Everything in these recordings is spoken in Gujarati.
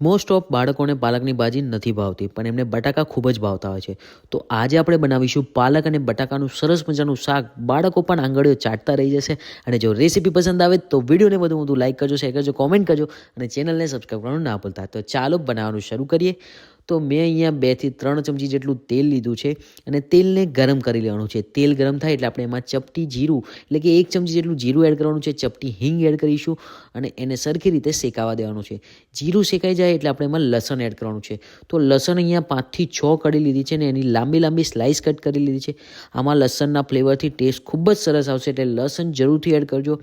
મોસ્ટ ઓફ બાળકોને પાલકની ભાજી નથી ભાવતી, પણ એમને બટાકા ખૂબ જ ભાવતા હોય છે. તો આજે આપણે બનાવીશું પાલક અને બટાકાનું સરસ મજાનું શાક. બાળકો પણ આંગળીઓ ચાટતા રહી જશે. અને જો રેસીપી પસંદ આવે તો વિડીયોને વધુ વધુ લાઇક કરજો શેર કરજો કોમેન્ટ કરજો અને ચેનલને સબસ્ક્રાઈબ કરવાનું ના ભૂલતા. તો ચાલો બનાવવાનું શરૂ કરીએ. તો મેં અહીંયા બેથી ત્રણ ચમચી જેટલું તેલ લીધું છે અને તેલને ગરમ કરી લેવાનું છે. તેલ ગરમ થાય એટલે આપણે એમાં ચપટી જીરું, એટલે કે એક ચમચી જેટલું જીરું એડ કરવાનું છે, ચપટી હિંગ એડ કરીશું અને એને સરખી રીતે શેકાવા દેવાનું છે. જીરું શેકાઈ જાય એટલે આપણે એમાં લસણ એડ કરવાનું છે. તો લસણ અહીંયા પાંચથી છ કડી લીધી છે ને એની લાંબી લાંબી સ્લાઇસ કટ કરી લીધી છે. આમાં લસણના ફ્લેવરથી ટેસ્ટ ખૂબ જ સરસ આવશે એટલે લસણ જરૂરથી એડ કરજો.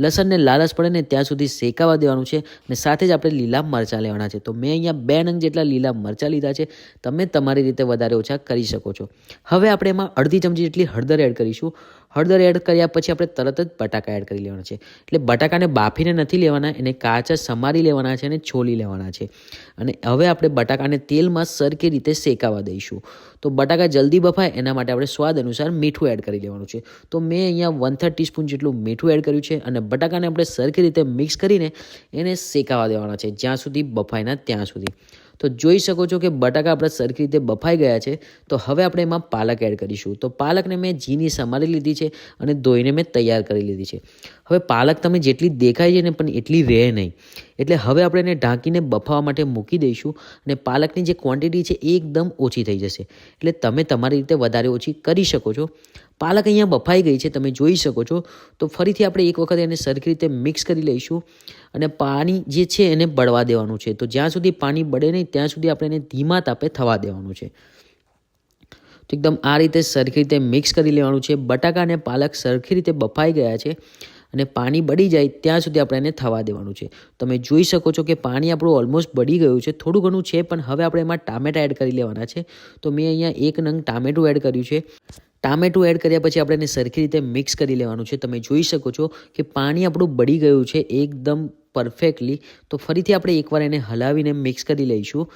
લસણને લાલચ પડે ને ત્યાં સુધી શેકાવા દેવાનું છે અને સાથે જ આપણે લીલા મરચાં લેવાના છે. તો મેં અહીંયા બે નંગ જેટલા લીલા મરચાં લીધા છે. તમે તમારી રીતે વધારે ઓછા કરી શકો છો. હવે આપણે એમાં અડધી ચમચી જેટલી હળદર એડ કરીશું. હળદર એડ કર્યા પછી આપણે તરત જ બટાકા એડ કરી લેવાના છે. એટલે બટાકાને બાફીને નથી લેવાના, એને કાચા સમારી લેવાના છે અને છોલી લેવાના છે. અને હવે આપણે બટાકાને તેલમાં સરખી રીતે શેકાવા દઈશું. તો બટાકા જલ્દી બફાય, એના માટે આપણે સ્વાદ અનુસાર મીઠું એડ કરી લેવાનું છે. તો મેં અહીંયા વન થર્ડ ટીસ્પૂન જેટલું મીઠું એડ કર્યું છે અને બટાકાને આપણે સરખી રીતે મિક્સ કરીને એને શેકાવા દેવાના છે, જ્યાં સુધી બફાય ના ત્યાં સુધી. તો જોઈ શકો છો કે બટાકા આપણા સરખી રીતે બફાઈ ગયા છે. તો હવે આપણે એમાં પાલક એડ કરીશું. તો પાલકને મેં ઝીની સમારી લીધી છે અને ધોઈને મેં તૈયાર કરી લીધી છે. હવે પાલક તમે જેટલી દેખાય છે ને પણ એટલી રહે નહીં. એટલે હવે આપણે એને ઢાંકીને બફાવા માટે મૂકી દઈશું અને પાલકની જે ક્વોન્ટિટી છે એ એકદમ ઓછી થઈ જશે. એટલે તમે તમારી રીતે વધારે ઓછી કરી શકો છો. પાલક અહીંયા બફાઈ ગઈ છે, તમે જોઈ શકો છો. તો ફરીથી આપણે એક વખત એને સરખી રીતે મિક્સ કરી લઈશું અને પાણી જે છે એને બળવા દેવાનું છે. તો જ્યાં સુધી પાણી બળે નહીં, ત્યાં સુધી આપણે એને ધીમા તાપે થવા દેવાનું છે. તો એકદમ આ રીતે સરખી રીતે મિક્સ કરી લેવાનું છે. બટાકા અને પાલક સરખી રીતે બફાઈ ગયા છે અને પાણી બળી જાય ત્યાં સુધી આપણે એને થવા દેવાનું છે. તમે જોઈ શકો છો કે પાણી આપણું ઓલમોસ્ટ બળી ગયું છે. થોડું ઘણું છે, પણ હવે આપણે એમાં ટામેટા એડ કરી લેવાના છે. તો મેં અહીંયા એક નંગ ટામેટું એડ કર્યું છે. ટામેટું એડ કર્યા પછી આપણે એને સરખી રીતે મિક્સ કરી લેવાનું છે. તમે જોઈ શકો છો કે પાણી આપણું બળી ગયું છે એકદમ પરફેક્ટલી તો ફરીથી આપણે એકવાર એને હલાવીને મિક્સ કરી લઈશું.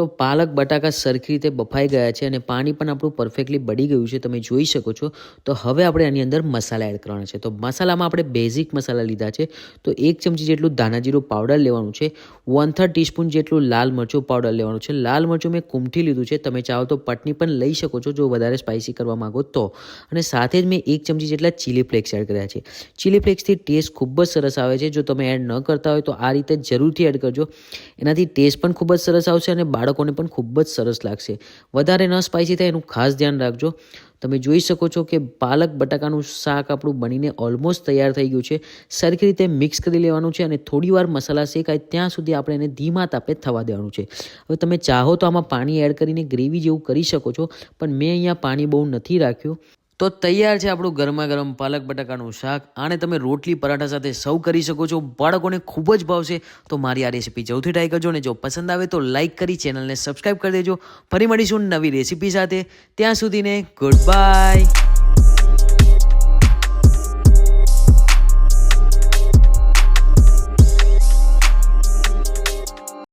તો પાલક બટાકા સરખી રીતે બફાઈ ગયા છે અને પાણી પણ આપણું પરફેક્ટલી બળી ગયું છે. તમે જોઈ શકો છો. તો હવે આપણે આની અંદર મસાલા એડ કરવાના છે. તો મસાલામાં આપણે બેઝિક મસાલા લીધા છે. તો એક ચમચી જેટલું ધાણાજીરું પાવડર લેવાનું છે. વન થર્ડ ટીસ્પૂન જેટલું લાલ મરચું પાવડર લેવાનું છે. લાલ મરચું મેં કુમઠી લીધું છે. તમે ચાહો તો પટની પણ લઈ શકો છો, જો વધારે સ્પાઇસી કરવા માંગો તો. અને સાથે જ મેં એક ચમચી જેટલા ચીલી ફ્લેક્સ એડ કર્યા છે. ચીલી ફ્લેક્સથી ટેસ્ટ ખૂબ જ સરસ આવે છે. જો તમે એડ ન કરતા હોય તો આ રીતે જરૂરથી એડ કરજો. એનાથી ટેસ્ટ પણ ખૂબ જ સરસ આવશે અને બાળકોને પણ ખૂબ જ સરસ લાગશે. વધારે ન સ્પાઇસી થાય એનું ખાસ ધ્યાન રાખજો. તમે જોઈ શકો છો કે પાલક બટાકાનું શાક આપણું બનીને ઓલમોસ્ટ તૈયાર થઈ ગયું છે. સરખી રીતે મિક્સ કરી લેવાનું છે અને થોડી વાર મસાલા શેકાય ત્યાં સુધી આપણે એને ધીમા તાપે થવા દેવાનું છે. હવે તમે ચાહો તો આમાં પાણી એડ કરીને ગ્રેવી જેવું કરી શકો છો, પણ મેં અહીંયા પાણી બહુ નથી રાખ્યું. તો તૈયાર છે આપણું ગરમા ગરમ પાલક બટાકાનું શાક. આને તમે રોટલી, પરાઠા સાથે સર્વ કરી શકો છો. બાળકોને ખૂબ જ ભાવશે. તો મારી આ રેસીપી જવથી ટ્રાય કરજો અને જો પસંદ આવે તો લાઇક કરી, ચેનલને સબસ્ક્રાઈબ કરી દેજો. ફરી મળીશું નવી રેસીપી સાથે. ત્યાં સુધીને ગુડ બાય